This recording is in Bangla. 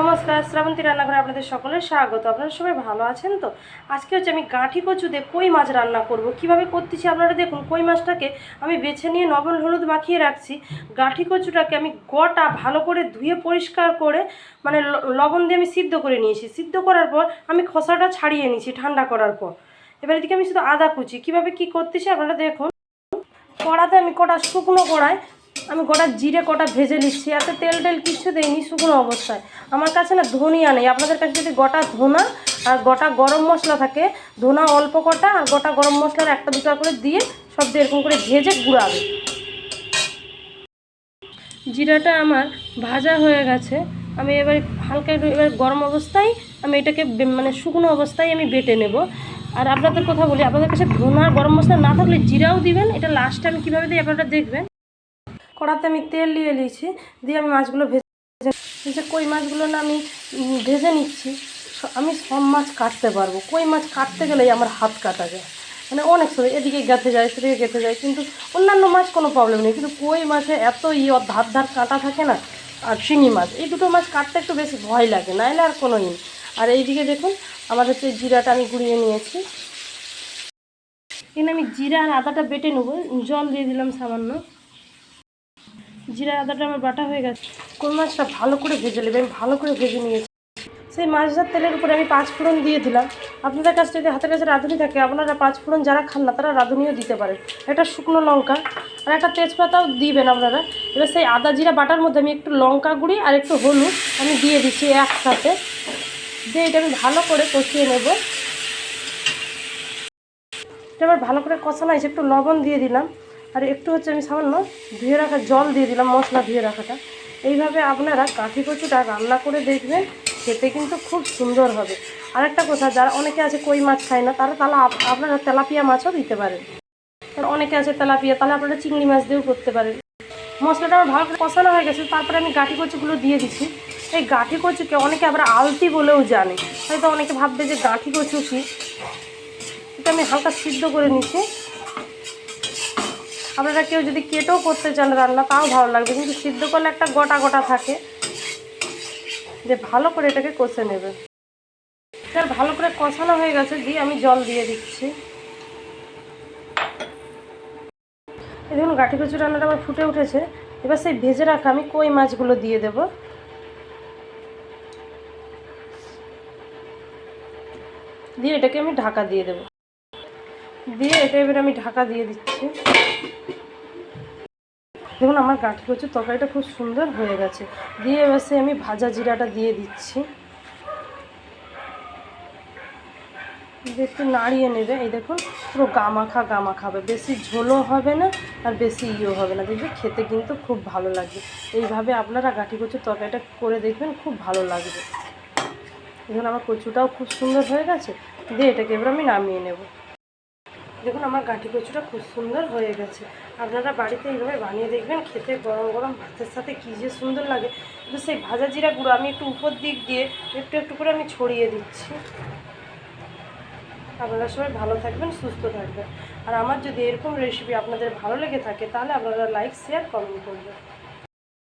নমস্কার, শ্রাবন্তী রান্নাঘরে আপনাদের সকলের স্বাগত। আপনারা সবাই ভালো আছেন তো? আজকে হচ্ছে আমি গাঁঠি কচু দিয়ে কই মাছ রান্না করব, কীভাবে করতেছি আপনারা দেখুন, কই মাছটাকে আমি বেছে নিয়ে লবণ হলুদ মাখিয়ে রাখছি। গাঁঠি কচুটাকে আমি গোটা ভালো করে ধুয়ে পরিষ্কার করে মানে লবণ দিয়ে আমি সিদ্ধ করে নিয়েছি। সিদ্ধ করার পর আমি খসাটা ছাড়িয়ে নিয়েছি ঠান্ডা করার পর। এবার এদিকে আমি শুধু আদা কুচি। কীভাবে কি করতেছি আপনারা দেখুন, কড়াতে আমি কটা শুকনো কড়ায় আমি গোটা জিরে কটা ভেজে নিচ্ছি, এতে তেল টেল কিচ্ছু দেইনি, শুকনো অবস্থায়। আমার কাছে না ধনিয়া নেই, আপনাদের কাছে যদি গোটা ধনা আর গোটা গরম মশলা থাকে, ধনা অল্প কটা আর গোটা গরম মশলার একটা দুটো করে দিয়ে সব দিয়ে এরকম করে ভেজে গুঁড়াবে। জিরাটা আমার ভাজা হয়ে গেছে, আমি এবার হালকা একটু এবার গরম অবস্থায় আমি এটাকে মানে শুকনো অবস্থায় আমি বেটে নেব। আর আপনাদের কথা বলি, আপনাদের কাছে ধনা গরম মশলা না থাকলে জিরাও দিবেন, এটা লাস্টে আমি কীভাবে দিই আপনারা দেখবেন। কড়াতে আমি তেল নিয়ে নিয়েছি দিয়ে আমি মাছগুলো ভেজে ভেজে কই মাছগুলো না আমি ভেজে নিচ্ছি আমি সব মাছ কাটতে পারব। কই মাছ কাটতে গেলেই আমার হাত কাটা যায়। মানে অনেক সময় এদিকে গেঁথে যায়, সেদিকে গেঁথে যায়, কিন্তু অন্যান্য মাছ কোনো প্রবলেম নেই। কিন্তু কই মাছে এত ইয়ে ধার ধার কাঁটা থাকে না, আর শিঙি মাছ, এই দুটো মাছ কাটতে একটু বেশি ভয় লাগে, নাইলে আর কোনো ই আর এইদিকে দেখুন, আমার হচ্ছে জিরাটা আমি গুঁড়িয়ে নিয়েছি। এখানে আমি জিরা আর আদাটা বেটে নেব, জল দিয়ে দিলাম সামান্য। জিরা আদাটা আমার বাটা হয়ে গেছে। কোন মাছটা ভালো করে ভেজে নেবে, আমি ভালো করে ভেজে নিয়েছি। সেই মাছটার তেলের উপরে আমি পাঁচ ফোড়ন দিয়ে দিলাম। আপনাদের কাছে যদি হাতের কাছে রাঁধুনি থাকে, আপনারা পাঁচ ফোড়ন যারা খান না, তারা রাঁধুনিও দিতে পারেন। একটা শুকনো লঙ্কা আর একটা তেজপাতাও দিবেন আপনারা। এবার সেই আদা জিরা বাটার মধ্যে আমি একটু লঙ্কা গুঁড়ি আর একটু হলুদ আমি দিয়ে দিচ্ছি একসাথে। দিয়ে এটা আমি ভালো করে কষিয়ে নেব। এটা আবার ভালো করে কষানো হয়েছে, একটু লবণ দিয়ে দিলাম। আর একটু হচ্ছে আমি সামান্য ধুয়ে রাখা জল দিয়ে দিলাম, মশলা ধুয়ে রাখাটা। এইভাবে আপনারা কাঠি কচুটা রান্না করে দেখবেন, খেতে কিন্তু খুব সুন্দর হবে। আর একটা কথা, যারা অনেকে আছে কই মাছ খায় না, তারা তাহলে আপ- আপনারা তেলাপিয়া মাছও দিতে পারেন। অনেকে আছে তেলাপিয়া, তাহলে আপনারা চিংড়ি মাছ দিয়েও করতে পারেন। মশলাটা আমার ভালো করে কষানো হয়ে গেছে, তারপরে আমি গাঠি কচুগুলো দিয়ে দিচ্ছি। এই গাঠি কচুকে অনেকে আবার আলতি বলেও জানে। হয়তো অনেকে ভাববে যে গাঠি কচু কি? এটা আমি হালকা সিদ্ধ করে নিচ্ছি। আপনারা কেউ যদি কেটেও করতে চান রান্না, তাও ভালো লাগবে। কিন্তু সিদ্ধ করলে একটা গোটা গোটা থাকে। যে ভালো করে এটাকে কষে নেবে। স্যার ভালো করে কষানো হয়ে গেছে, দিয়ে আমি জল দিয়ে দিচ্ছি। এই দেখুন গাঠি কচু রান্নাটা আমার ফুটে উঠেছে। এবার সেই ভেজে রাখা আমি কই মাছগুলো দিয়ে দেব। দিয়ে এটাকে আমি ঢাকা দিয়ে দেবো। দিয়ে এটা এবার আমি ঢাকা দিয়ে দিচ্ছি। দেখুন, আমার গাঁঠি কচুর তরকারিটা খুব সুন্দর হয়ে গেছে। দিয়ে এবার আমি ভাজা জিরাটা দিয়ে দিচ্ছি। একটু নাড়িয়ে নেবে। এই দেখুন, পুরো গামাখা গামাখা হবে। বেশি ঝোলও হবে না আর বেশি ইয়েও হবে না। দেখবে খেতে কিন্তু খুব ভালো লাগবে। এইভাবে আপনারা গাঁঠি কচুর তরকারিটা করে দেখবেন, খুব ভালো লাগবে। দেখুন, আমার কচুটাও খুব সুন্দর হয়ে গেছে। দিয়ে এটাকে এবার আমি নামিয়ে নেব। দেখুন, আমার গাঁঠি কচুটা খুব সুন্দর হয়ে গেছে। আপনারা বাড়িতে এইভাবে বানিয়ে দেখবেন, খেতে গরম গরম ভাতের সাথে কী যে সুন্দর লাগে। কিন্তু সেই ভাজা জিরা গুঁড়ো আমি একটু উপর দিক দিয়ে একটু একটু করে আমি ছড়িয়ে দিচ্ছি। আপনারা সবাই ভালো থাকবেন, সুস্থ থাকবেন। আর আমার যদি এরকম রেসিপি আপনাদের ভালো লেগে থাকে, তাহলে আপনারা লাইক শেয়ার কমেন্ট করবেন।